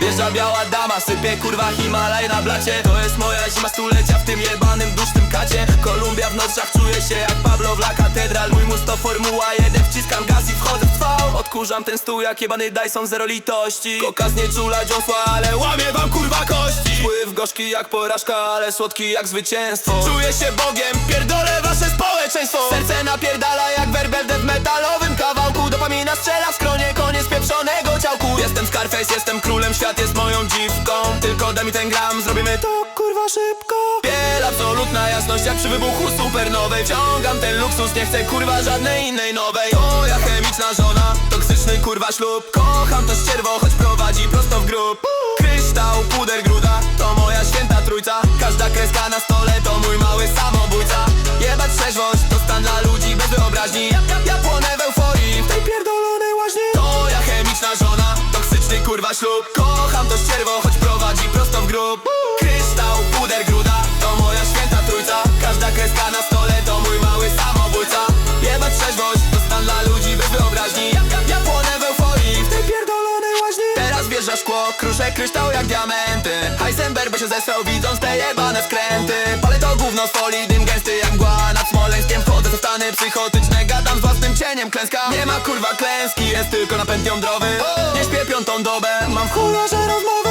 Wjeżdża biała dama, sypie kurwa Himalaj na blacie. To jest moja zima stulecia w tym jebanym dusznym kacie. Kolumbia w nocach czuje się jak Pablo Vla Katedral Mój mus to Formuła 1, wciskam gaz i wchodzę w trwał Odkurzam ten stół jak jebany Dyson, zero litości. Koka znieczula dziąsła, ale łamie wam kurwa kości. Wpływ gorzki jak porażka, ale słodki jak zwycięstwo. Czuję się Bogiem, pierdolę wasze społeczeństwo. Serce napierdala jak werbel w metalowym kawałku. Dopamina strzela w skronie, jestem królem, świat jest moją dziwką. Tylko daj mi ten gram, zrobimy to kurwa szybko. Biel, absolutna jasność jak przy wybuchu supernowej. Wciągam ten luksus, nie chcę kurwa żadnej innej nowej. Moja chemiczna żona, toksyczny kurwa ślub. Kocham to ścierwo, choć prowadzi prosto w grób. Kryształ, puder, gruda, to moja święta trójca. Każda kreska na ślub. Kocham to ścierwo, choć prowadzi prosto w grób. Kryształ, puder, gruda, to moja święta trójca. Każda kreska na stole to mój mały samobójca. Jebać trzeźwość, to stan dla ludzi bez wyobraźni. Ja, ja, ja płonę w euforii, w tej pierdolonej łaźni. Teraz wjeżdża szkło, kruszę kryształ jak diamenty. Heisenberg by się zesrał widząc te jebane skręty. Palę to gówno z folii, dym gęsty jak mgła. Nad Smoleńskiem wchodzę w stany psychotyczne własnym cieniem, klęska. Nie ma kurwa klęski, jest tylko napęd jądrowy. Nie śpię piątą dobę, mam w chujarze rozmowy.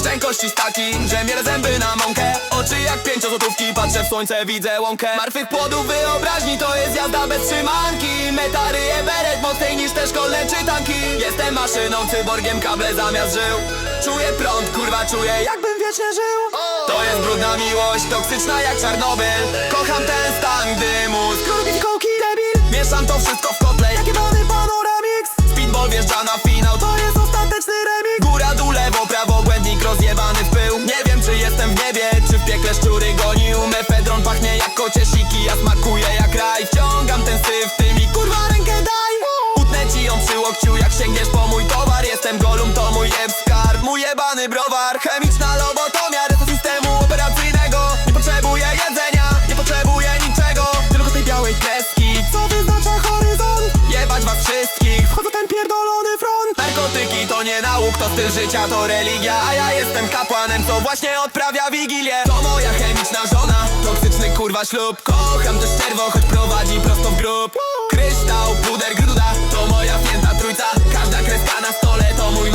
Szczękości staki, że miele zęby na mąkę. Oczy jak pięciozłotówki, patrzę w słońce, widzę łąkę. Martwych płodów wyobraźni, to jest jazda bez trzymanki. Metary beret mocniej niż te szkolne czytanki. Jestem maszyną, cyborgiem, kable zamiast żył. Czuję prąd, kurwa, czuję jakbym wiecznie żył. To jest brudna miłość, toksyczna jak Czarnobyl. Kocham ten stan, gdy mózg Mieszam to wszystko w kotle, jakie wody panoramix Speedball wjeżdża na finał, to jest ostateczny remix. Góra, dół, lewo, prawo, błędnik rozjebany w pył. Nie wiem czy jestem w niebie, czy w piekle szczury gonił. Mefedron pachnie jak kocie siki, ja smakuję jak raj. Wciągam ten syf, ty mi kurwa rękę daj. Utnę ci ją przy łokciu, jak sięgniesz po mój towar. Jestem golum, to mój jeb skarb, mój jebany browar Chemiczna lobotomia, pierdolony front. Narkotyki to nie nauk, to styl życia, to religia. A ja jestem kapłanem, co właśnie odprawia wigilię. To moja chemiczna żona, toksyczny kurwa ślub. Kocham też czerwo, choć prowadzi prosto w grób. Kryształ, puder, gruda, to moja pięta trójca. Każda kreska na stole to mój